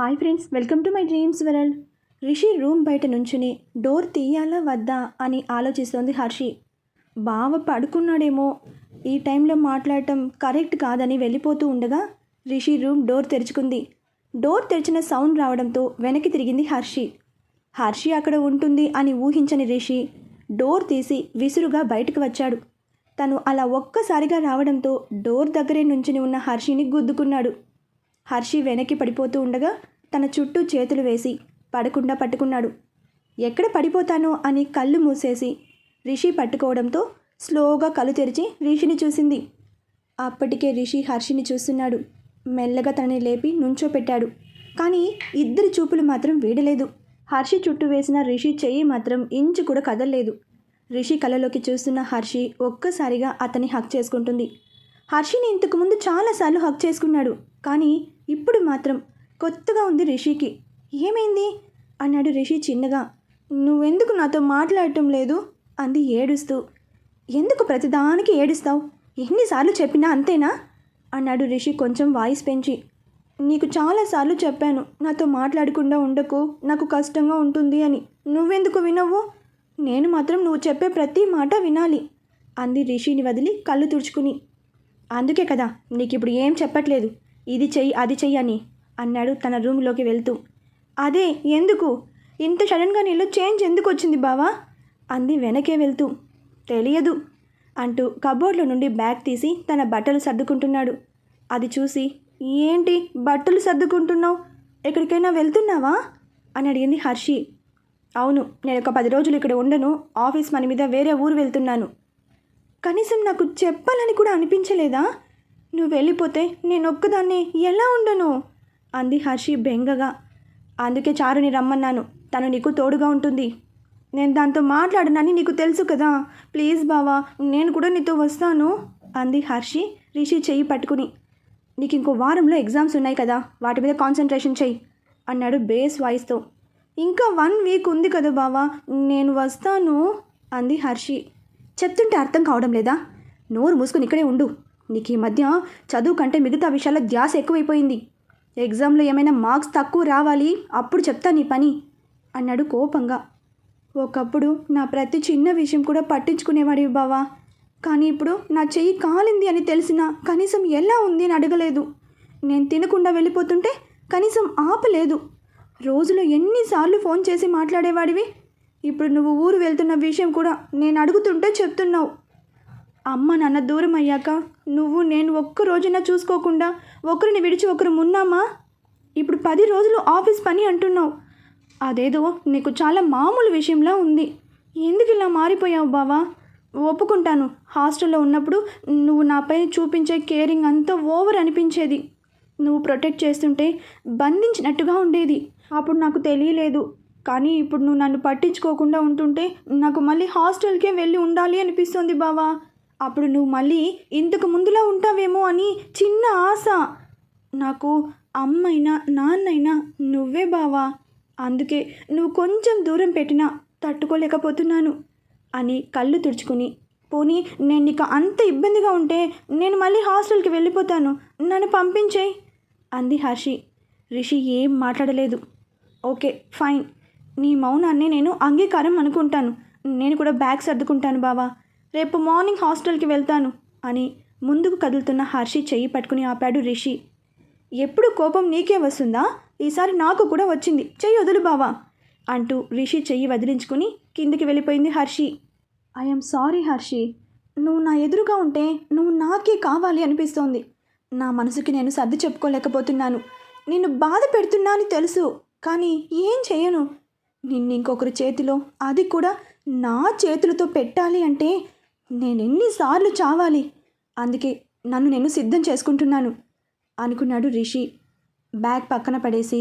Hi friends welcome to my dreams world. Rishi room బయట నుంచుని door తీయాలా వద్దా అని ఆలోచిస్తోంది హర్షి. బావ పడుకున్నాడేమో. ఈ టైంలో మాట్లాడటం కరెక్ట్ కాదని వెళ్ళిపోతూ ఉండగా రిషి రూమ్ డోర్ తెరుచుకుంది. డోర్ తెరిచిన సౌండ్ రావడంతో వెనక్కి తిరిగింది హర్షి. హర్షి అక్కడ ఉంటుంది అని ఊహించని రిషి డోర్ తీసి విసురుగా బయటకు వచ్చాడు. తను అలా ఒక్కసారిగా రావడంతో డోర్ దగ్గరే నుంచుని ఉన్న హర్షిని గుద్దుకున్నాడు. హర్షి వెనక్కి పడిపోతూ ఉండగా తన చుట్టూ చేతులు వేసి పడకుండా పట్టుకున్నాడు. ఎక్కడ పడిపోతానో అని కళ్ళు మూసేసి రిషి పట్టుకోవడంతో స్లోగా కళ్ళు తెరిచి రిషిని చూసింది. అప్పటికే రిషి హర్షిని చూస్తున్నాడు. మెల్లగా తనని లేపి నుంచోపెట్టాడు. కానీ ఇద్దరి చూపులు మాత్రం వీడలేదు. హర్షి చుట్టూ వేసిన రిషి చెయ్యి మాత్రం ఇంచు కూడా కదలలేదు. రిషి కళ్ళలోకి చూస్తున్న హర్షి ఒక్కసారిగా అతన్ని హక్ చేసుకుంటుంది. హర్షిని ఇంతకుముందు చాలాసార్లు హక్ చేసుకున్నాడు. కానీ ఇప్పుడు మాత్రం కొత్తగా ఉంది రిషికి. ఏమైంది? అన్నాడు రిషి చిన్నగా. నువ్వెందుకు నాతో మాట్లాడటం లేదు? అంది ఏడుస్తూ. ఎందుకు ప్రతిదానికి ఏడుస్తావు? ఎన్నిసార్లు చెప్పినా అంతేనా? అన్నాడు రిషి కొంచెం వాయిస్ పెంచి. నీకు చాలాసార్లు చెప్పాను నాతో మాట్లాడకుండా ఉండకు నాకు కష్టంగా ఉంటుంది అని. నువ్వెందుకు వినవు? నేను మాత్రం నువ్వు చెప్పే ప్రతి మాట వినాలి అంది రిషిని వదిలి కళ్ళు తుడుచుకుని. అందుకే కదా నీకు ఇప్పుడు ఏం చెప్పట్లేదు. ఇది చెయ్యి అది చెయ్యి అని అన్నాడు తన రూమ్లోకి వెళ్తూ. అదే ఎందుకు? ఇంత సడన్గా నీలో చేంజ్ ఎందుకు వచ్చింది బావా? అంది వెనకే వెళ్తూ. తెలియదు అంటూ కబోర్డ్లో నుండి బ్యాగ్ తీసి తన బట్టలు సర్దుకుంటున్నాడు. అది చూసి ఏంటి బట్టలు సర్దుకుంటున్నావు? ఎక్కడికైనా వెళ్తున్నావా? అని అడిగింది హర్షి. అవును నేను ఒక పది రోజులు ఇక్కడ ఉండను. ఆఫీస్ పని మీద వేరే ఊరు వెళ్తున్నాను. కనీసం నాకు చెప్పాలని కూడా అనిపించలేదా? నువ్వు వెళ్ళిపోతే నేను ఒక్కదాన్ని ఎలా ఉండను? అంది హర్షి బెంగగా. అందుకే చారుని రమ్మన్నాను. తను నీకు తోడుగా ఉంటుంది. నేను దాంతో మాట్లాడనని నీకు తెలుసు కదా. ప్లీజ్ బావా నేను కూడా నీతో వస్తాను అంది హర్షి రిషి చెయ్యి పట్టుకుని. నీకు ఇంకో వారంలో ఎగ్జామ్స్ ఉన్నాయి కదా వాటి మీద కాన్సన్ట్రేషన్ చెయ్యి అన్నాడు బేస్ వాయిస్తో. ఇంకా వన్ వీక్ ఉంది కదా బావా నేను వస్తాను అంది హర్షి. చెప్తుంటే అర్థం కావడం లేదా? నోరు మూసుకుని ఇక్కడే ఉండు. నీకు ఈ మధ్య చదువు కంటే మిగతా విషయాల ధ్యాస ఎక్కువైపోయింది. ఎగ్జామ్లో ఏమైనా మార్క్స్ తక్కువ రావాలి? అప్పుడు చెప్తా నీ పని అన్నాడు కోపంగా. ఒకప్పుడు నా ప్రతి చిన్న విషయం కూడా పట్టించుకునేవాడివి బావా. కానీ ఇప్పుడు నా చెయ్యి కాలింది అని తెలిసినా కనీసం ఎలా ఉంది అని అడగలేదు. నేను తినకుండా వెళ్ళిపోతుంటే కనీసం ఆపలేదు. రోజులో ఎన్నిసార్లు ఫోన్ చేసి మాట్లాడేవాడివి? ఇప్పుడు నువ్వు ఊరు వెళ్తున్న విషయం కూడా నేను అడుగుతుంటే చెప్తున్నావు. అమ్మ నాన్న దూరం అయ్యాక నువ్వు నేను ఒక్క రోజైనా చూసుకోకుండా ఒకరిని విడిచి ఒకరు ఉన్నామా ఇప్పుడు పది రోజులు ఆఫీస్ పని అంటున్నావు. అదేదో నీకు చాలా మామూలు విషయంలా ఉంది. ఎందుకు ఇలా మారిపోయావు బావా? ఒప్పుకుంటాను. హాస్టల్లో ఉన్నప్పుడు నువ్వు నాపై చూపించే కేరింగ్ అంతా ఓవర్ అనిపించేది. నువ్వు ప్రొటెక్ట్ చేస్తుంటే బంధించినట్టుగా ఉండేది. అప్పుడు నాకు తెలియలేదు. కానీ ఇప్పుడు నువ్వు నన్ను పట్టించుకోకుండా ఉంటుంటే నాకు మళ్ళీ హాస్టల్కే వెళ్ళి ఉండాలి అనిపిస్తుంది బావా. అప్పుడు నువ్వు మళ్ళీ ఇంతకు ముందులా ఉంటావేమో అని చిన్న ఆశ. నాకు అమ్మైనా నాన్నైనా నువ్వే బావా. అందుకే నువ్వు కొంచెం దూరం పెట్టినా తట్టుకోలేకపోతున్నాను అని కళ్ళు తుడుచుకుని పోనీ నేను నీకు అంత ఇబ్బందిగా ఉంటే నేను మళ్ళీ హాస్టల్కి వెళ్ళిపోతాను నన్ను పంపించేయి అంది హర్షి. రిషి ఏం మాట్లాడలేదు. Okay fine. నీ మౌనాన్ని నేను అంగీకారం అనుకుంటాను. నేను కూడా బ్యాగ్ సర్దుకుంటాను బావా. రేపు మార్నింగ్ హాస్టల్కి వెళ్తాను అని ముందుకు కదులుతున్న హర్షి చెయ్యి పట్టుకుని ఆపాడు రిషి. ఎప్పుడు కోపం నీకే వస్తుందా? ఈసారి నాకు కూడా వచ్చింది. చెయ్యి వదులు బావా అంటూ రిషి చెయ్యి వదిలించుకుని కిందికి వెళ్ళిపోయింది హర్షి. I'm sorry Harshi. నువ్వు నా ఎదురుగా ఉంటే నువ్వు నాకే కావాలి అనిపిస్తోంది. నా మనసుకి నేను సర్ది చెప్పుకోలేకపోతున్నాను. నిన్ను బాధ పెడుతున్నా అని తెలుసు. కానీ ఏం చేయను? నిన్ను ఇంకొకరి చేతిలో అది కూడా నా చేతులతో పెట్టాలి అంటే నేను ఎన్నిసార్లు చావాలి. అందుకే నన్ను నేను సిద్ధం చేసుకుంటున్నాను అనుకున్నాడు రిషి. బ్యాగ్ పక్కన పడేసి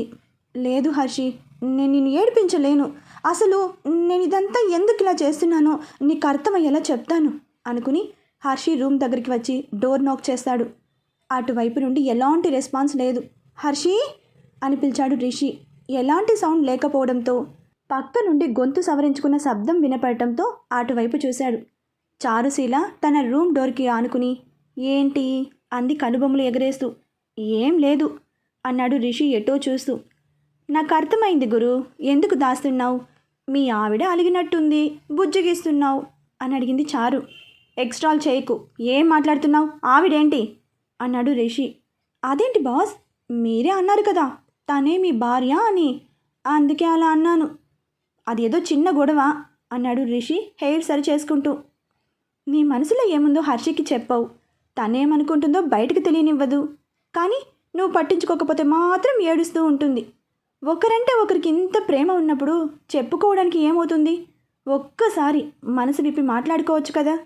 లేదు హర్షి నేను నిన్ను ఏడిపించలేను. అసలు నేను ఇదంతా ఎందుకు ఇలా చేస్తున్నానో నీకు అర్థమయ్యేలా చెప్తాను అనుకుని హర్షి రూమ్ దగ్గరికి వచ్చి డోర్ నాక్ చేస్తాడు. అటువైపు నుండి ఎలాంటి రెస్పాన్స్ లేదు. హర్షి! అని పిలిచాడు రిషి. ఎలాంటి సౌండ్ లేకపోవడంతో పక్క నుండి గొంతు సవరించుకున్న శబ్దం వినపడటంతో అటువైపు చూశాడు. చారుశీల తన రూమ్ డోర్కి ఆనుకుని ఏంటి అంది కనుబొమ్మలు ఎగరేస్తూ. ఏం లేదు అన్నాడు రిషి ఎటో చూస్తూ. నాకు అర్థమైంది గురు. ఎందుకు దాస్తున్నావు? మీ ఆవిడ అలిగినట్టుంది. బుజ్జగిస్తున్నావు అని అడిగింది చారు. ఎక్స్ట్రాల్ చేయకు. ఏం మాట్లాడుతున్నావు? ఆవిడేంటి అన్నాడు రిషి. అదేంటి బాస్? మీరే అన్నారు కదా. తనే మీ భార్య అని. అందుకే అలా అన్నాను. అది ఏదో చిన్న గొడవ అన్నాడు రిషి హెయిర్ సరి చేసుకుంటూ. నీ మనసులో ఏముందో హర్షికి చెప్పవు. తనేమనుకుంటుందో బయటకు తెలియనివ్వదు. కానీ నువ్వు పట్టించుకోకపోతే మాత్రం ఏడుస్తూ ఉంటుంది. ఒకరంటే ఒకరికి ఇంత ప్రేమ ఉన్నప్పుడు చెప్పుకోవడానికి ఏమవుతుంది? ఒక్కసారి మనసు విప్పి మాట్లాడుకోవచ్చు కదా?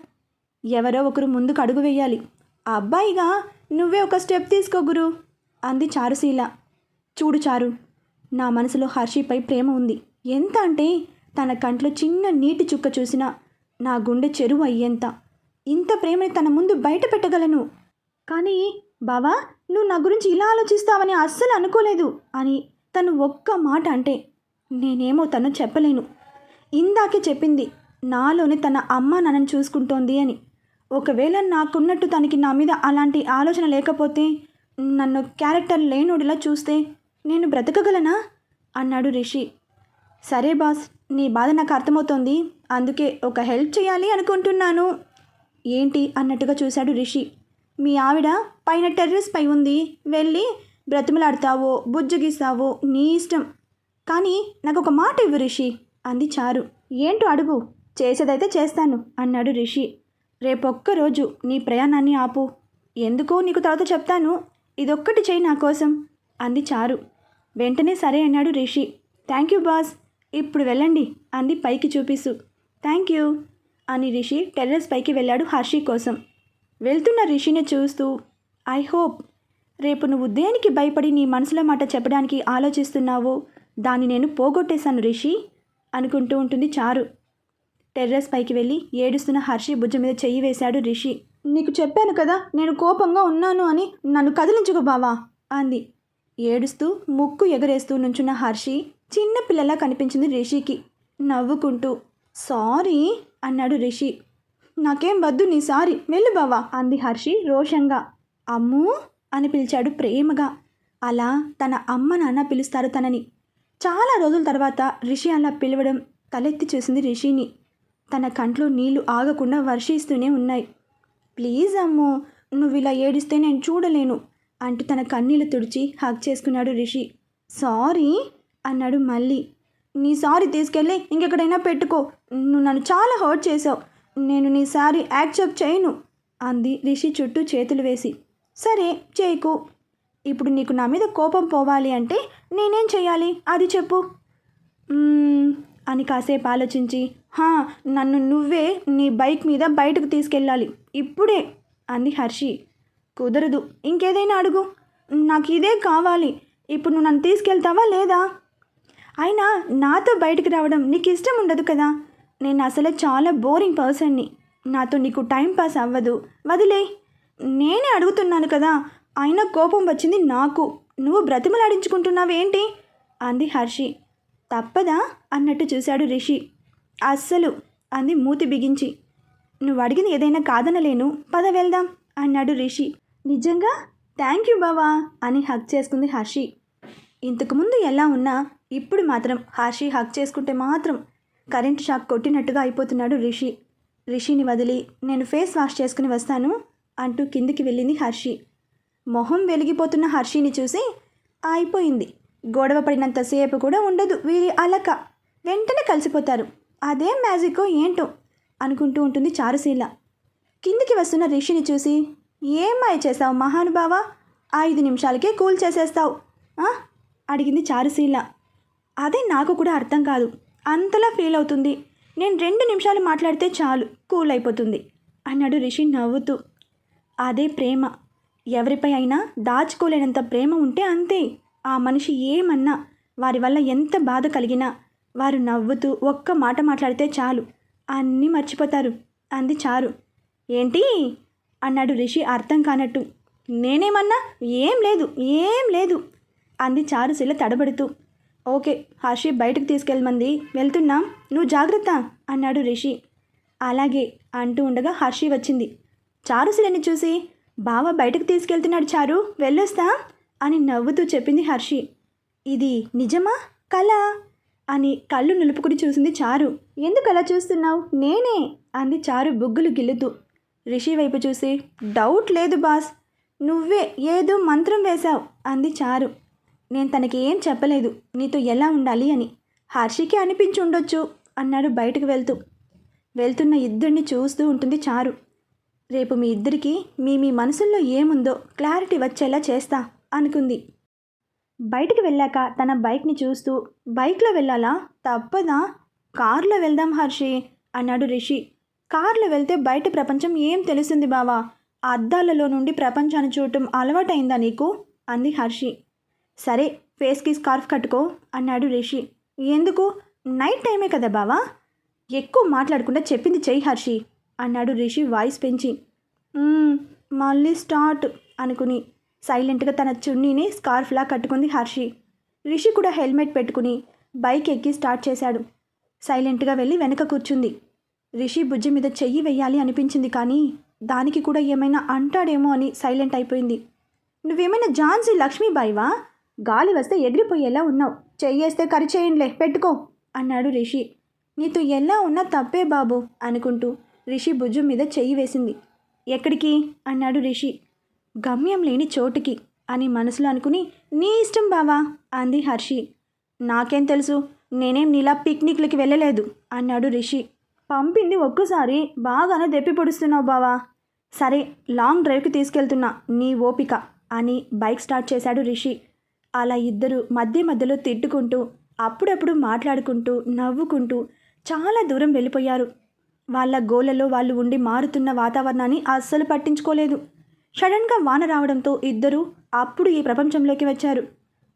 ఎవరో ఒకరు ముందుకు అడుగు వేయాలి. అబ్బాయిగా నువ్వే ఒక స్టెప్ తీసుకో గురు అంది చారుశీల. చూడు చారు నా మనసులో హర్షిపై ప్రేమ ఉంది. ఎంత అంటే తన కంట్లో చిన్న నీటి చుక్క చూసినా నా గుండె చెరువు అయ్యేంత. ఇంత ప్రేమని తన ముందు బయట పెట్టగలను. కానీ బావా నువ్వు నా గురించి ఇలా ఆలోచిస్తావని అస్సలు అనుకోలేదు అని తను ఒక్క మాట అంటే నేనేమో తను చెప్పలేను. ఇందాకే చెప్పింది నాలోనే తన అమ్మ నన్ను చూసుకుంటోంది అని. ఒకవేళ నాకున్నట్టు తనకి నా మీద అలాంటి ఆలోచన లేకపోతే నన్ను క్యారెక్టర్ లేనోడిలా చూస్తే నేను బ్రతకగలనా? అన్నాడు రిషి. సరే బాస్ నీ బాధ నాకు అర్థమవుతోంది. అందుకే ఒక హెల్ప్ చేయాలి అనుకుంటున్నాను. ఏంటి అన్నట్టుగా చూశాడు రిషి. మీ ఆవిడ పైన టెర్రస్ పై ఉంది. వెళ్ళి బ్రతిమలాడతావో బుజ్జగిస్తావో నీ ఇష్టం. కానీ నాకు ఒక మాట ఇవ్వు రిషి అంది చారు. ఏంటో అడుగు చేసేదైతే చేస్తాను అన్నాడు రిషి. రేపొక్కరోజు నీ ప్రయాణాన్ని ఆపు. ఎందుకో నీకు తర్వాత చెప్తాను. ఇదొక్కటి చేయి నా కోసం అంది చారు. వెంటనే సరే అన్నాడు రిషి. Thank you boss. ఇప్పుడు వెళ్ళండి అంది పైకి చూపిస్తూ. థ్యాంక్ యూ అని రిషి టెర్రస్ పైకి వెళ్ళాడు హర్షి కోసం. వెళ్తున్న రిషిని చూస్తూ ఐ హోప్ రేపు నువ్వు దేనికి భయపడి నీ మనసులో మాట చెప్పడానికి ఆలోచిస్తున్నావో? దాన్ని నేను పోగొట్టేశాను రిషి అనుకుంటూ ఉంటుంది చారు. టెర్రస్ పైకి వెళ్ళి ఏడుస్తున్న హర్షి భుజం మీద చెయ్యి వేశాడు రిషి. నీకు చెప్పాను కదా నేను కోపంగా ఉన్నాను అని నన్ను కదిలించుకో బావా అంది. ఏడుస్తూ ముక్కు ఎగరేస్తూ నుంచున్న హర్షి చిన్న పిల్లలా కనిపించింది రిషికి. నవ్వుకుంటూ సారీ అన్నాడు రిషి. నాకేం వద్దు నీ సారీ వెళ్ళు బావా అంది హర్షి రోషంగా. అమ్మూ అని పిలిచాడు ప్రేమగా. అలా తన అమ్మ నాన్న పిలుస్తారు తనని. చాలా రోజుల తర్వాత రిషి అలా పిలవడం తలెత్తి చూసింది రిషిని. తన కంట్లో నీళ్ళు ఆగకుండా వర్షిస్తూనే ఉన్నాయి. ప్లీజ్ అమ్మో నువ్వు ఇలా ఏడిస్తే నేను చూడలేను అంటూ తన కన్నీళ్ళు తుడిచి హక్ చేసుకున్నాడు రిషి. సారీ అన్నాడు మళ్ళీ. నీ సారీ తీసుకెళ్ళి ఇంకెక్కడైనా పెట్టుకో. నువ్వు నన్ను చాలా హర్ట్ చేసావు నేను నీ సారీ యాక్సెప్ట్ చేయను అంది రిషి చుట్టూ చేతులు వేసి. సరే చేయకు. ఇప్పుడు నీకు నా మీద కోపం పోవాలి అంటే నేనేం చేయాలి? అది చెప్పు. అని కాసేపు ఆలోచించి. హా నన్ను నువ్వే నీ బైక్ మీద బయటకు తీసుకెళ్ళాలి. ఇప్పుడే అంది హర్షి. కుదరదు. ఇంకేదైనా అడుగు. నాకు ఇదే కావాలి. ఇప్పుడు నువ్వు నన్ను తీసుకెళ్తావా లేదా? అయినా నాతో బయటకు రావడం నీకు ఇష్టం ఉండదు కదా? నేను అసలు చాలా బోరింగ్ పర్సన్ని. నాతో నీకు టైం పాస్ అవ్వదు. వదిలే. నేనే అడుగుతున్నాను కదా. అయినా కోపం వచ్చింది నాకు. నువ్వు బ్రతిమలాడించుకుంటున్నావేంటి? అంది హర్షి. తప్పదా? అన్నట్టు చూశాడు రిషి. అస్సలు అంది మూతి బిగించి. నువ్వు అడిగింది ఏదైనా కాదనలేను పద వెళ్దాం అన్నాడు రిషి. నిజంగా? థ్యాంక్ యూ బావా అని హక్ చేసుకుంది హర్షి. ఇంతకుముందు ఎలా ఉన్నా ఇప్పుడు మాత్రం హర్షి హక్ చేసుకుంటే మాత్రం కరెంట్ షాక్ కొట్టినట్టుగా అయిపోతున్నాడు రిషి. రిషిని వదిలి నేను ఫేస్ వాష్ చేసుకుని వస్తాను అంటూ కిందికి వెళ్ళింది హర్షి. మొహం వెలిగిపోతున్న హర్షిని చూసి అయిపోయింది. గొడవ పడినంతసేపు కూడా ఉండదు వీరి అలక. వెంటనే కలిసిపోతారు. అదేం మ్యాజికో ఏంటో అనుకుంటూ ఉంటుంది చారుశీల. కిందికి వస్తున్న రిషిని చూసి ఏం మాయ చేసావు మహానుభావా? ఐదు నిమిషాలకే కూల్ చేసేస్తావు. అడిగింది చారుశీల. అదే నాకు కూడా అర్థం కాదు. అంతలా ఫీల్ అవుతుంది. నేను రెండు నిమిషాలు మాట్లాడితే చాలు కూల్ అయిపోతుంది అన్నాడు రిషి నవ్వుతూ. అదే ప్రేమ. ఎవరిపై అయినా దాచుకోలేనంత ప్రేమ ఉంటే అంతే. ఆ మనిషి ఏమన్నా వారి వల్ల ఎంత బాధ కలిగినా వారు నవ్వుతూ ఒక్క మాట మాట్లాడితే చాలు. అన్నీ మర్చిపోతారు. అంది చారు. ఏంటి? అన్నాడు రిషి అర్థం కానట్టు. నేనేమన్నా? ఏం లేదు ఏం లేదు అంది చారుశీల తడబడుతూ. ఓకే హర్షి బయటకు తీసుకెళ్ళమంది. వెళ్తున్నాం నువ్వు జాగ్రత్త అన్నాడు రిషి. అలాగే అంటూ ఉండగా హర్షి వచ్చింది. చారు చారుశీలని చూసి బావ బయటకు తీసుకెళ్తున్నాడు చారు వెళ్ళొస్తా అని నవ్వుతూ చెప్పింది హర్షి. ఇది నిజమా కళ అని కళ్ళు నిలుపుకుని చూసింది చారు. ఎందుకు అలా చూస్తున్నావు? నేనే అంది చారు బుగ్గులు గిల్లుతూ. రిషి వైపు చూసి డౌట్ లేదు బాస్. నువ్వే ఏదో మంత్రం వేశావు అంది చారు. నేను తనకి ఏం చెప్పలేదు. నీతో ఎలా ఉండాలి అని. హర్షికి అనిపించి ఉండొచ్చు అన్నాడు బయటకు వెళ్తూ. వెళ్తున్న ఇద్దరిని చూస్తూ ఉంటుంది చారు. రేపు మీ ఇద్దరికి మీ మీ మనసుల్లో ఏముందో క్లారిటీ వచ్చేలా చేస్తా అనుకుంది. బయటికి వెళ్ళాక తన బైక్ని చూస్తూ బైక్లో వెళ్ళాలా? తప్పదా? కార్లో వెళ్దాం హర్షి అన్నాడు రిషి. కార్లో వెళ్తే బయట ప్రపంచం ఏం తెలుస్తుంది బావా? అద్దాలలో నుండి ప్రపంచాన్ని చూడటం అలవాటైందా నీకు? అంది హర్షి. సరే ఫేస్కి స్కార్ఫ్ కట్టుకో అన్నాడు రిషి. ఎందుకు? నైట్ టైమే కదా బావా? ఎక్కువ మాట్లాడకుండా చెప్పింది చెయ్యి హర్షి అన్నాడు రిషి వాయిస్ పెంచి. మళ్ళీ స్టార్ట్ అనుకుని. సైలెంట్గా తన చున్నీని స్కార్ఫ్లా కట్టుకుంది హర్షి. రిషి కూడా హెల్మెట్ పెట్టుకుని బైక్ ఎక్కి స్టార్ట్ చేశాడు. సైలెంట్గా వెళ్ళి వెనక కూర్చుంది. రిషి భుజం మీద చెయ్యి వెయ్యాలి అనిపించింది కానీ దానికి కూడా ఏమైనా అంటాడేమో అని సైలెంట్ అయిపోయింది. నువ్వేమైనా ఝాన్సీ లక్ష్మీబాయివా? గాలి వస్తే ఎగిరిపోయేలా ఉన్నావు. చెయ్యేస్తే కరిచేయండిలే పెట్టుకో అన్నాడు రిషి. నీతో ఎలా ఉన్నా తప్పే బాబు అనుకుంటూ రిషి భుజం మీద చెయ్యి వేసింది. ఎక్కడికి? అన్నాడు రిషి. గమ్యం లేని చోటుకి అని మనసులో అనుకుని నీ ఇష్టం బావా అంది హర్షి. నాకేం తెలుసు నేనేం నీలా పిక్నిక్లకి వెళ్ళలేదు అన్నాడు రిషి. పంపింది ఒక్కసారి బాగానే దెప్పి పొడుస్తున్నావు బావా. సరే లాంగ్ డ్రైవ్కి తీసుకెళ్తున్నా నీ ఓపిక అని బైక్ స్టార్ట్ చేశాడు రిషి. అలా ఇద్దరు మధ్య మధ్యలో తిట్టుకుంటూ అప్పుడప్పుడు మాట్లాడుకుంటూ నవ్వుకుంటూ చాలా దూరం వెళ్ళిపోయారు. వాళ్ళ గోలలో వాళ్ళు ఉండి మారుతున్న వాతావరణాన్ని అస్సలు పట్టించుకోలేదు. సడన్గా వాన రావడంతో ఇద్దరు అప్పుడు ఈ ప్రపంచంలోకి వచ్చారు.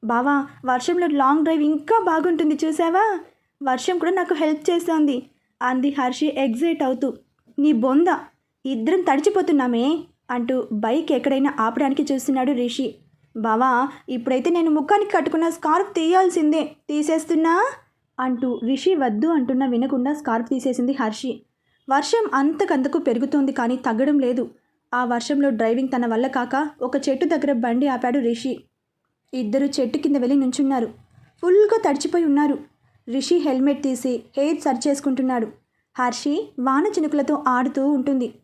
బావా వర్షంలో లాంగ్ డ్రైవ్ ఇంకా బాగుంటుంది చూసావా? వర్షం కూడా నాకు హెల్ప్ చేస్తోంది అంది హర్షి ఎగ్జైట్ అవుతూ. నీ బొంద ఇద్దరం తడిచిపోతున్నామే అంటూ బైక్ ఎక్కడైనా ఆపడానికి చూస్తున్నాడు రిషి. బావా ఇప్పుడైతే నేను ముఖానికి కట్టుకున్న స్కార్ఫ్ తీయాల్సిందే తీసేస్తున్నా? అంటూ రిషి వద్దు అంటున్నా వినకుండా స్కార్ఫ్ తీసేసింది హర్షి. వర్షం అంతకంతకు పెరుగుతోంది కానీ తగ్గడం లేదు. ఆ వర్షంలో డ్రైవింగ్ తన వల్ల కాక ఒక చెట్టు దగ్గర బండి ఆపాడు రిషి. ఇద్దరు చెట్టు కింద వెళ్ళి నుంచున్నారు. ఫుల్గా తడిచిపోయి ఉన్నారు. రిషి హెల్మెట్ తీసి హెయిర్ సర్చ్ చేసుకుంటున్నాడు. హర్షి వాన చినుకులతో ఆడుతూ ఉంటుంది.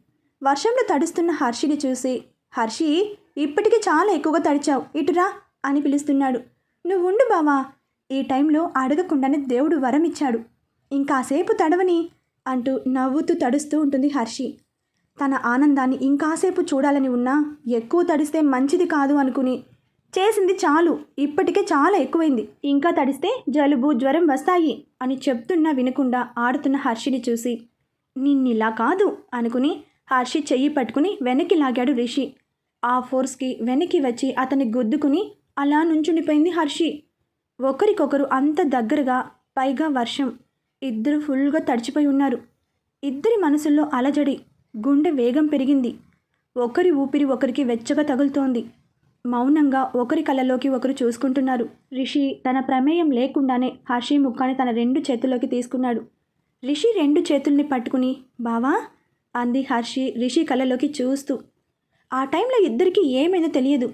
వర్షంలో తడుస్తున్న హర్షిని చూసి హర్షి ఇప్పటికీ చాలా ఎక్కువగా తడిచావు. ఇటురా అని పిలుస్తున్నాడు. నువ్వు ఉండు బావా. ఈ టైంలో అడగకుండానే దేవుడు వరం ఇచ్చాడు ఇంకాసేపు తడవని అంటూ నవ్వుతూ తడుస్తూ ఉంటుంది హర్షి. తన ఆనందాన్ని ఇంకాసేపు చూడాలని ఉన్నా ఎక్కువ తడిస్తే మంచిది కాదు అనుకుని చేసింది చాలు. ఇప్పటికే చాలా ఎక్కువైంది. ఇంకా తడిస్తే జలుబు జ్వరం వస్తాయి అని చెప్తున్నా వినకుండా ఆడుతున్న హర్షిని చూసి. నిన్నిలా కాదు అనుకుని హర్షి చెయ్యి పట్టుకుని వెనక్కి లాగాడు రిషి. ఆ ఫోర్స్కి వెనక్కి వచ్చి అతన్ని గుద్దుకుని అలా నుంచుండిపోయింది హర్షి. ఒకరికొకరు అంత దగ్గరగా పైగా వర్షం ఇద్దరు ఫుల్గా తడిచిపోయి ఉన్నారు. ఇద్దరి మనసుల్లో అలజడి గుండె వేగం పెరిగింది. ఒకరి ఊపిరి ఒకరికి వెచ్చగా తగులుతోంది. మౌనంగా ఒకరి కళ్ళలోకి ఒకరు చూసుకుంటున్నారు. రిషి తన ప్రమేయం లేకుండానే హర్షి ముఖాన్ని తన రెండు చేతుల్లోకి తీసుకున్నాడు. రిషి రెండు చేతుల్ని పట్టుకుని బావా అంది హర్షి రిషి కళ్ళలోకి చూస్తూ. ఆ టైంలో ఇద్దరికీ ఏమైందో తెలియదు.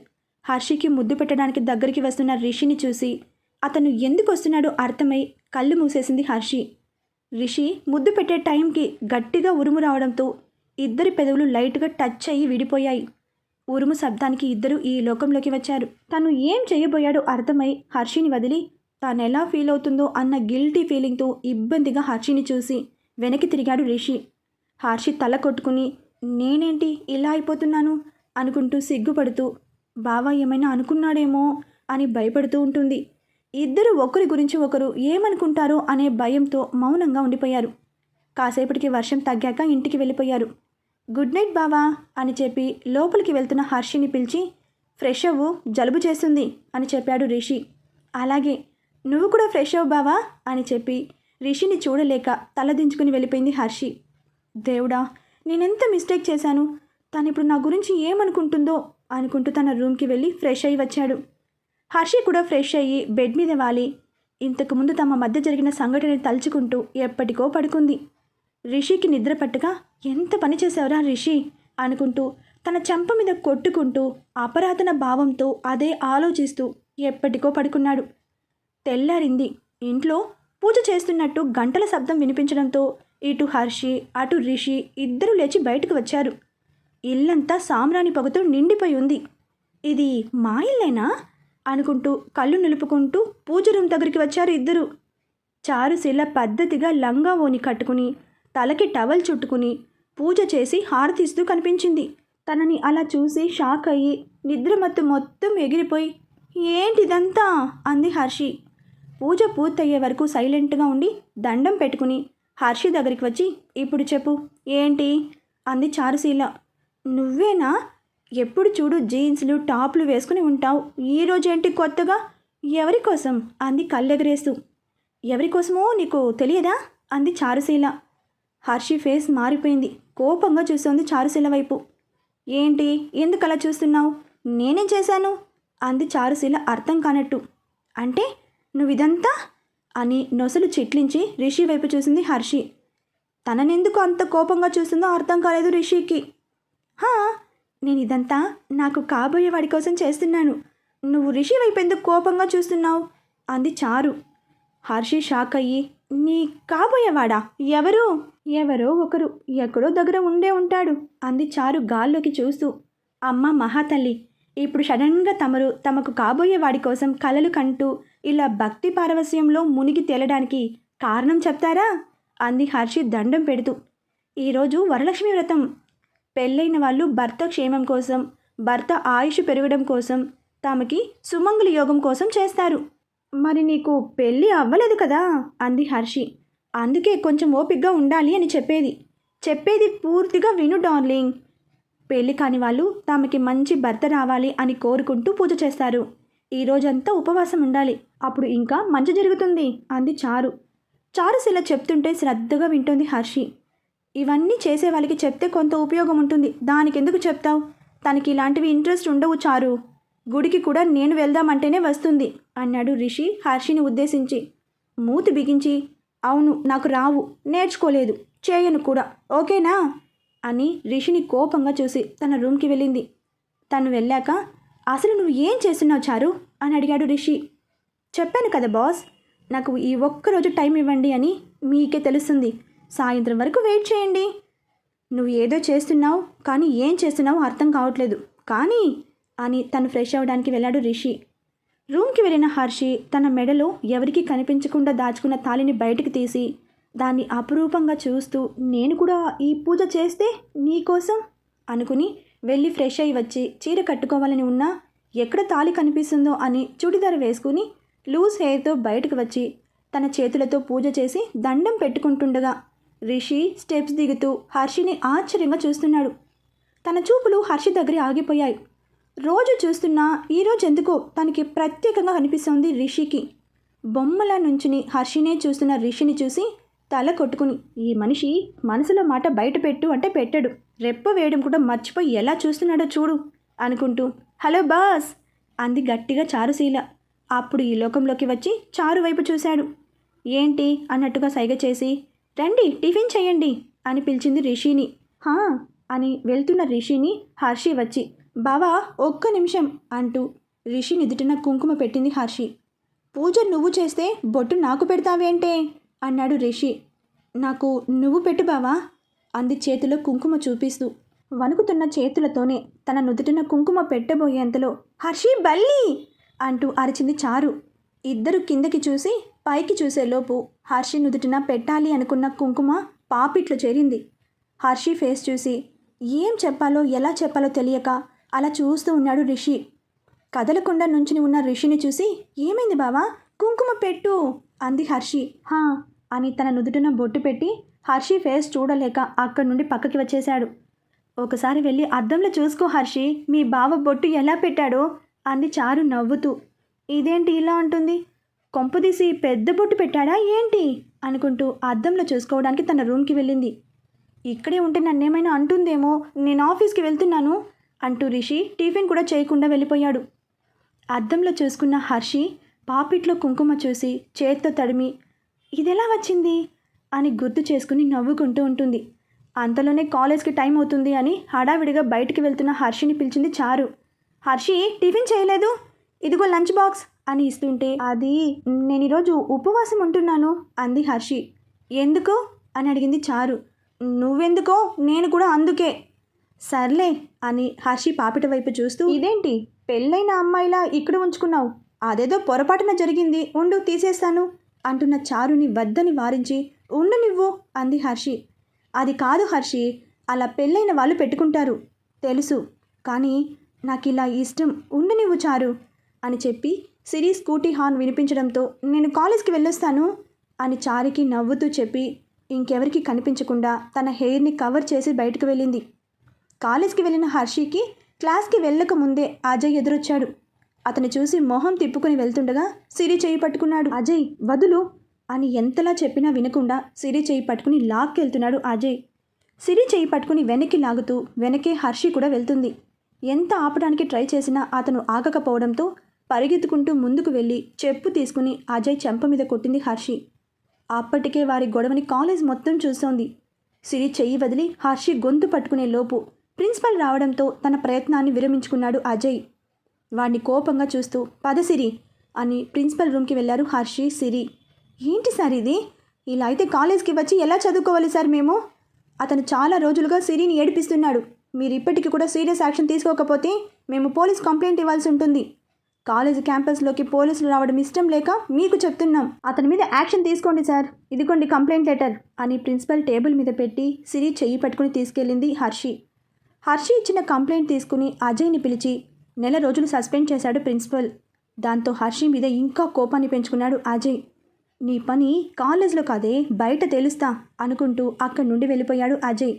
హర్షికి ముద్దు పెట్టడానికి దగ్గరికి వస్తున్న రిషిని చూసి అతను ఎందుకు వస్తున్నాడో అర్థమై కళ్ళు మూసేసింది హర్షి. రిషి ముద్దు పెట్టే టైంకి గట్టిగా ఉరుము రావడంతో ఇద్దరి పెదవులు లైట్గా టచ్ అయ్యి విడిపోయాయి. ఉరుము శబ్దానికి ఇద్దరు ఈ లోకంలోకి వచ్చారు. తను ఏం చేయబోయాడో అర్థమై హర్షిని వదిలి తాను ఎలా ఫీల్ అవుతుందో అన్న గిల్టీ ఫీలింగ్తో ఇబ్బందిగా హర్షిని చూసి వెనక్కి తిరిగాడు రిషి. హర్షి తల కొట్టుకుని నేనేంటి ఇలా అయిపోతున్నాను? అనుకుంటూ సిగ్గుపడుతూ బావా ఏమైనా అనుకున్నాడేమో అని భయపడుతూ ఉంటుంది. ఇద్దరు ఒకరి గురించి ఒకరు ఏమనుకుంటారో అనే భయంతో మౌనంగా ఉండిపోయారు. కాసేపటికి వర్షం తగ్గాక ఇంటికి వెళ్ళిపోయారు. గుడ్ నైట్ బావా అని చెప్పి లోపలికి వెళ్తున్న హర్షిని పిలిచి ఫ్రెష్ అవ్వు జలుబు చేస్తుంది అని చెప్పాడు రిషి. అలాగే నువ్వు కూడా ఫ్రెష్ అవ్వు బావా అని చెప్పి రిషిని చూడలేక తలదించుకుని వెళ్ళిపోయింది హర్షి. దేవుడా నేనెంత మిస్టేక్ చేశాను? తను ఇప్పుడు నా గురించి ఏమనుకుంటుందో అనుకుంటూ తన రూమ్కి వెళ్ళి ఫ్రెష్ అయ్యి వచ్చాడు. హర్షి కూడా ఫ్రెష్ అయ్యి బెడ్ మీద వాలి. ఇంతకుముందు తమ మధ్య జరిగిన సంఘటనని తలుచుకుంటూ ఎప్పటికో పడుకుంది. రిషికి నిద్ర పట్టగా ఎంత పని చేసావురా రిషి? అనుకుంటూ తన చెంప మీద కొట్టుకుంటూ అపరాధన భావంతో అదే ఆలోచిస్తూ ఎప్పటికో పడుకున్నాడు. తెల్లారింది. ఇంట్లో పూజ చేస్తున్నట్టు గంటల శబ్దం వినిపించడంతో ఇటు హర్షి అటు రిషి ఇద్దరూ లేచి బయటకు వచ్చారు. ఇల్లంతా సామ్రాణి పొగతో నిండిపోయి ఉంది. ఇది మా ఇల్లేనా? అనుకుంటూ కళ్ళు నిలుపుకుంటూ పూజ రూమ్ దగ్గరికి వచ్చారు ఇద్దరు. చారుశీల పద్ధతిగా లంగా ఓని కట్టుకుని తలకి టవల్ చుట్టుకుని పూజ చేసి హారతిస్తూ కనిపించింది. తనని అలా చూసి షాక్ అయ్యి నిద్రమత్తు మొత్తం ఎగిరిపోయి ఏంటిదంతా? అంది హర్షి. పూజ పూర్తయ్యే వరకు సైలెంట్గా ఉండి దండం పెట్టుకుని హర్షి దగ్గరికి వచ్చి ఇప్పుడు చెప్పు ఏంటి? అంది చారుశీల. నువ్వేనా? ఎప్పుడు చూడు జీన్స్లు టాప్లు వేసుకుని ఉంటావు. ఈరోజేంటి కొత్తగా? ఎవరి కోసం? అంది కళ్ళెగరేస్తూ. ఎవరి కోసమో నీకు తెలియదా? అంది చారుశీల. హర్షి ఫేస్ మారిపోయింది. కోపంగా చూస్తోంది చారుశీల వైపు. ఏంటి? ఎందుకు అలా చూస్తున్నావు? నేనేం చేశాను? అంది చారుశీల అర్థం కానట్టు. అంటే నువ్వు ఇదంతా అని నొసలు చిట్లించి రిషి వైపు చూసింది హర్షి. తననెందుకు అంత కోపంగా చూస్తుందో అర్థం కాలేదు రిషికి. హా నేను ఇదంతా నాకు కాబోయే వాడి కోసం చేస్తున్నాను. నువ్వు రిషి వైపు ఎందుకు కోపంగా చూస్తున్నావు? అంది చారు. హర్షి షాక్ అయ్యి నీ కాబోయేవాడా ఎవరు? ఎవరో ఒకరు ఎక్కడో దగ్గర ఉండే ఉంటాడు అంది చారు గాల్లోకి చూస్తూ. అమ్మ మహాతల్లి ఇప్పుడు సడన్గా తమరు తమకు కాబోయే వాడి కోసం కలలు కంటూ ఇలా భక్తి పారవస్యంలో మునిగి తేలడానికి కారణం చెప్తారా? అంది హర్షి దండం పెడుతూ. ఈరోజు వరలక్ష్మి వ్రతం పెళ్ళైన వాళ్ళు భర్త క్షేమం కోసం భర్త ఆయుష్ పెరగడం కోసం తమకి సుమంగుల యోగం కోసం చేస్తారు. మరి నీకు పెళ్ళి అవ్వలేదు కదా? అంది హర్షి. అందుకే కొంచెం ఓపిగ్గా ఉండాలి అని చెప్పేది. చెప్పేది పూర్తిగా విను డార్లింగ్. పెళ్ళి కాని వాళ్ళు తమకి మంచి భర్త రావాలి అని కోరుకుంటూ పూజ చేస్తారు. ఈ రోజంతా ఉపవాసం ఉండాలి. అప్పుడు ఇంకా మంచి జరుగుతుంది అంది చారు. చారు ఇలా చెప్తుంటే శ్రద్ధగా వింటోంది హర్షి. ఇవన్నీ చేసే వాళ్ళకి చెప్తే కొంత ఉపయోగం ఉంటుంది. దానికి ఎందుకు చెప్తావు? తనకి ఇలాంటివి ఇంట్రెస్ట్ ఉండవు చారు. గుడికి కూడా నేను వెళ్దామంటేనే వస్తుంది అన్నాడు రిషి హర్షిని ఉద్దేశించి. మూతి బిగించి అవును నాకు రావు నేర్చుకోలేదు చేయను కూడా ఓకేనా? అని రిషిని కోపంగా చూసి తన రూమ్కి వెళ్ళింది. తను వెళ్ళాక అసలు నువ్వు ఏం చేస్తున్నావు చారు? అని అడిగాడు రిషి. చెప్పాను కదా బాస్ నాకు ఈ ఒక్కరోజు టైం ఇవ్వండి అని మీకే తెలుస్తుంది. సాయంత్రం వరకు వెయిట్ చేయండి. నువ్వు ఏదో చేస్తున్నావు కానీ ఏం చేస్తున్నావో అర్థం కావట్లేదు. కానీ అని తను ఫ్రెష్ అవ్వడానికి వెళ్ళాడు రిషి. రూమ్కి వెళ్ళిన హర్షి తన మెడలో ఎవరికీ కనిపించకుండా దాచుకున్న తాళిని బయటకు తీసి దాన్ని అపురూపంగా చూస్తూ నేను కూడా ఈ పూజ చేస్తే నీకోసం అనుకుని వెళ్ళి ఫ్రెష్ అయ్యి వచ్చి చీర కట్టుకోవాలని ఉన్నా ఎక్కడ తాళి కనిపిస్తుందో అని చుడిదార వేసుకుని లూజ్ హెయిర్తో బయటకు వచ్చి తన చేతులతో పూజ చేసి దండం పెట్టుకుంటుండగా రిషి స్టెప్స్ దిగుతూ హర్షిని ఆశ్చర్యంగా చూస్తున్నాడు. తన చూపులు హర్షి దగ్గర ఆగిపోయాయి. రోజు చూస్తున్నా ఈరోజు ఎందుకో తనకి ప్రత్యేకంగా అనిపిస్తోంది రిషికి. బొమ్మల నుంచుని హర్షినే చూస్తున్న రిషిని చూసి తల కొట్టుకుని ఈ మనిషి మనసులో మాట బయట పెట్టు అంటే పెట్టడు. రెప్ప వేయడం కూడా మర్చిపోయి ఎలా చూస్తున్నాడో చూడు అనుకుంటూ హలో బాస్ అంది గట్టిగా చారుశీల. అప్పుడు ఈ లోకంలోకి వచ్చి చారు వైపు చూశాడు. ఏంటి? అన్నట్టుగా సైగ చేసి రండి టిఫిన్ చేయండి అని పిలిచింది రిషిని. హా అని వెళ్తున్న రిషిని హర్షి వచ్చి బావా ఒక్క నిమిషం అంటూ రిషి నిదుటిన కుంకుమ పెట్టింది హర్షి. పూజ నువ్వు చేస్తే బొట్టు నాకు పెడతావేంటే? అన్నాడు రిషి. నాకు నువ్వు పెట్టు బావా అంది చేతిలో కుంకుమ చూపిస్తూ. వణుకుతున్న చేతులతోనే తన నుదుటిన కుంకుమ పెట్టబోయేంతలో హర్షి బల్లి అంటూ అరిచింది చారు. ఇద్దరు కిందకి చూసి పైకి చూసేలోపు హర్షి నుదుటిన పెట్టాలి అనుకున్న కుంకుమ పాపిట్లో చేరింది. హర్షి ఫేస్ చూసి ఏం చెప్పాలో ఎలా చెప్పాలో తెలియక అలా చూస్తూ ఉన్నాడు రిషి. కదలకుండా నుంచుని ఉన్న రిషిని చూసి ఏమైంది బావా? కుంకుమ పెట్టు! అంది హర్షి. హా! అని తన నుదుటిన బొట్టు పెట్టి హర్షి ఫేస్ చూడలేక అక్కడి నుండి పక్కకి వచ్చేశాడు. ఒకసారి వెళ్ళి అద్దంలో చూసుకో హర్షి. మీ బావ బొట్టు ఎలా పెట్టాడో? అంది చారు నవ్వుతూ. ఇదేంటి ఇలా ఉంటుంది కొంపదీసి పెద్ద బొట్టు పెట్టాడా ఏంటి? అనుకుంటూ అద్దంలో చూసుకోవడానికి తన రూమ్కి వెళ్ళింది. ఇక్కడే ఉంటే నన్నేమైనా అంటుందేమో నేను ఆఫీస్కి వెళ్తున్నాను అంటూ రిషి టిఫిన్ కూడా చేయకుండా వెళ్ళిపోయాడు. అద్దంలో చూసుకున్న హర్షి పాపిట్లో కుంకుమ చూసి చేత్తో తడిమి ఇదెలా వచ్చింది? అని గుర్తు చేసుకుని నవ్వుకుంటూ ఉంటుంది. అంతలోనే కాలేజ్కి టైం అవుతుంది అని హడావిడిగా బయటికి వెళ్తున్న హర్షిని పిలిచింది చారు. హర్షి టిఫిన్ చేయలేదు? ఇదిగో లంచ్ బాక్స్ అని ఇస్తుంటే అది నేను ఈరోజు ఉపవాసం ఉంటున్నాను అంది హర్షి. ఎందుకు? అని అడిగింది చారు. నువ్వెందుకో? నేను కూడా అందుకే. సర్లే అని హర్షి పాపిట వైపు చూస్తూ ఇదేంటి? పెళ్ళైన అమ్మాయిలా ఇక్కడ ఉంచుకున్నావు? అదేదో పొరపాటున జరిగింది. ఉండు తీసేస్తాను అంటున్న చారుని వద్దని వారించి ఉండు నువ్వు అంది హర్షి. అది కాదు హర్షి అలా పెళ్ళైన వాళ్ళు పెట్టుకుంటారు. తెలుసు. కానీ నాకు ఇలా ఇష్టం. ఉండు నువ్వు చారు అని చెప్పి సిరి స్కూటీ హార్న్ వినిపించడంతో నేను కాలేజ్కి వెళ్ళొస్తాను అని చారికి నవ్వుతూ చెప్పి ఇంకెవరికి కనిపించకుండా తన హెయిర్ని కవర్ చేసి బయటకు వెళ్ళింది. కాలేజ్కి వెళ్ళిన హర్షికి క్లాస్కి వెళ్ళక ముందే అజయ్ ఎదురొచ్చాడు. అతను చూసి మొహం తిప్పుకుని వెళ్తుండగా సిరి చేయి పట్టుకున్నాడు. అజయ్ వదులు అని ఎంతలా చెప్పినా వినకుండా సిరి చేయి పట్టుకుని లాక్కెళ్తున్నాడు అజయ్. సిరి చేయి పట్టుకుని వెనక్కి లాగుతూ వెనకే హర్షి కూడా వెళ్తుంది. ఎంత ఆపడానికి ట్రై చేసినా అతను ఆగకపోవడంతో పరిగెత్తుకుంటూ ముందుకు వెళ్ళి చెప్పు తీసుకుని అజయ్ చెంప మీద కొట్టింది హర్షి. అప్పటికే వారి గొడవని కాలేజ్ మొత్తం చూస్తోంది. సిరి చెయ్యి వదిలి హర్షి గొంతు పట్టుకునే లోపు ప్రిన్సిపల్ రావడంతో తన ప్రయత్నాన్ని విరమించుకున్నాడు అజయ్. వాడిని కోపంగా చూస్తూ పద సిరి అని ప్రిన్సిపల్ రూమ్కి వెళ్ళారు హర్షి సిరి. ఏంటి సార్ ఇది? ఇలా అయితే కాలేజ్కి వచ్చి ఎలా చదువుకోవాలి సార్ మేము? అతను చాలా రోజులుగా సిరిని ఏడిపిస్తున్నాడు. మీరు ఇప్పటికి కూడా సీరియస్ యాక్షన్ తీసుకోకపోతే మేము పోలీస్ కంప్లైంట్ ఇవ్వాల్సి ఉంటుంది. కాలేజ్ క్యాంపస్లోకి పోలీసులు రావడం ఇష్టం లేక మీకు చెప్తున్నాం. అతని మీద యాక్షన్ తీసుకోండి సార్. ఇదిగోండి కంప్లైంట్ లెటర్ అని ప్రిన్సిపల్ టేబుల్ మీద పెట్టి సిరి చెయ్యి పట్టుకుని తీసుకెళ్ళింది హర్షి. హర్షి ఇచ్చిన కంప్లైంట్ తీసుకుని అజయ్ని పిలిచి నెల రోజులు సస్పెండ్ చేశాడు ప్రిన్సిపల్. దాంతో హర్షి మీద ఇంకా కోపాన్ని పెంచుకున్నాడు అజయ్. నీ పని కాలేజ్లో కాదే బయట తెలుస్తా అనుకుంటూ అక్కడి నుండి వెళ్ళిపోయాడు అజయ్.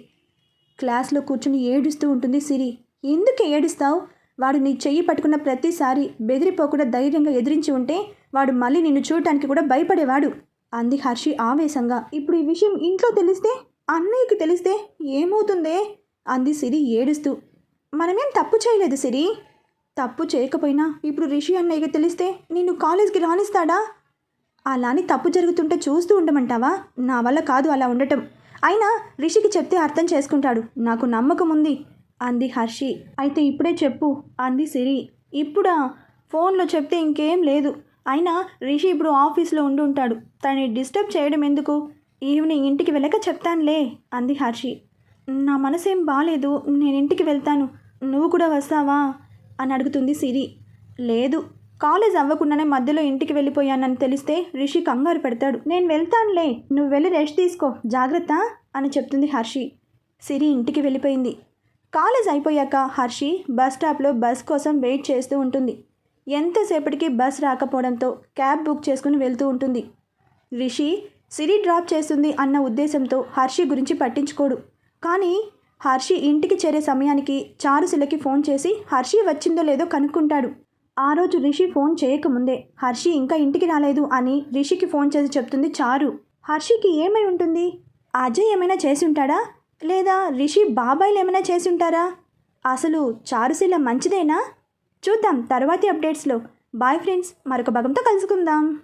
క్లాస్లో కూర్చుని ఏడుస్తూ ఉంటుంది సిరి. ఎందుకు ఏడుస్తావు? వాడు నీ చెయ్యి పట్టుకున్న ప్రతిసారి బెదిరిపోకుండా ధైర్యంగా ఎదిరించి ఉంటే వాడు మళ్ళీ నిన్ను చూడటానికి కూడా భయపడేవాడు. అంది హర్షి ఆవేశంగా. ఇప్పుడు ఈ విషయం ఇంట్లో తెలిస్తే అన్నయ్యకి తెలిస్తే ఏమవుతుందే? అంది సిరి ఏడుస్తూ. మనమేం తప్పు చేయలేదు సిరి. తప్పు చేయకపోయినా ఇప్పుడు రిషి అన్నయ్యకి తెలిస్తే నిన్ను కాలేజ్కి రానిస్తాడా? అలాని తప్పు జరుగుతుంటే చూస్తూ ఉండమంటావా? నా వల్ల కాదు అలా ఉండటం. అయినా రిషికి చెప్తే అర్థం చేసుకుంటాడు. నాకు నమ్మకం ఉంది అంది హర్షి. అయితే ఇప్పుడే చెప్పు అంది సిరి. ఇప్పుడా? ఫోన్లో చెప్తే ఇంకేం లేదు. అయినా రిషి ఇప్పుడు ఆఫీస్లో ఉండి ఉంటాడు తనని డిస్టర్బ్ చేయడం ఎందుకు? ఈవినింగ్ ఇంటికి వెళ్ళక చెప్తానులే అంది హర్షి. నా మనసేం బాగాలేదు నేను ఇంటికి వెళ్తాను. నువ్వు కూడా వస్తావా? అని అడుగుతుంది సిరి. లేదు కాలేజ్ అవ్వకుండానే మధ్యలో ఇంటికి వెళ్ళిపోయానని తెలిస్తే రిషి కంగారు పెడతాడు. నేను వెళ్తానులే నువ్వు వెళ్ళి రెస్ట్ తీసుకో జాగ్రత్త అని చెప్తుంది హర్షి. సిరి ఇంటికి వెళ్ళిపోయింది. కాలేజ్ అయిపోయాక హర్షి బస్ స్టాప్లో బస్ కోసం వెయిట్ చేస్తూ ఉంటుంది. ఎంతసేపటికి బస్ రాకపోవడంతో క్యాబ్ బుక్ చేసుకుని వెళ్తూ ఉంటుంది. రిషి సిరి డ్రాప్ చేస్తుంది అన్న ఉద్దేశంతో హర్షి గురించి పట్టించుకోడు. కానీ హర్షి ఇంటికి చేరే సమయానికి చారుశిలకి ఫోన్ చేసి హర్షి వచ్చిందో లేదో కనుక్కుంటాడు. ఆ రోజు రిషి ఫోన్ చేయకముందే హర్షి ఇంకా ఇంటికి రాలేదు అని రిషికి ఫోన్ చేసి చెప్తుంది చారు. హర్షికి ఏమై ఉంటుంది? అజయ్ ఏమైనా చేసి ఉంటాడా? లేదా రిషి బాబాయ్లు ఏమైనా చేసి ఉంటారా అసలు చారుశీల మంచిదేనా? చూద్దాం తర్వాతి అప్డేట్స్లో. బాయ్ ఫ్రెండ్స్ మరొక భాగంతో కలుసుకుందాం.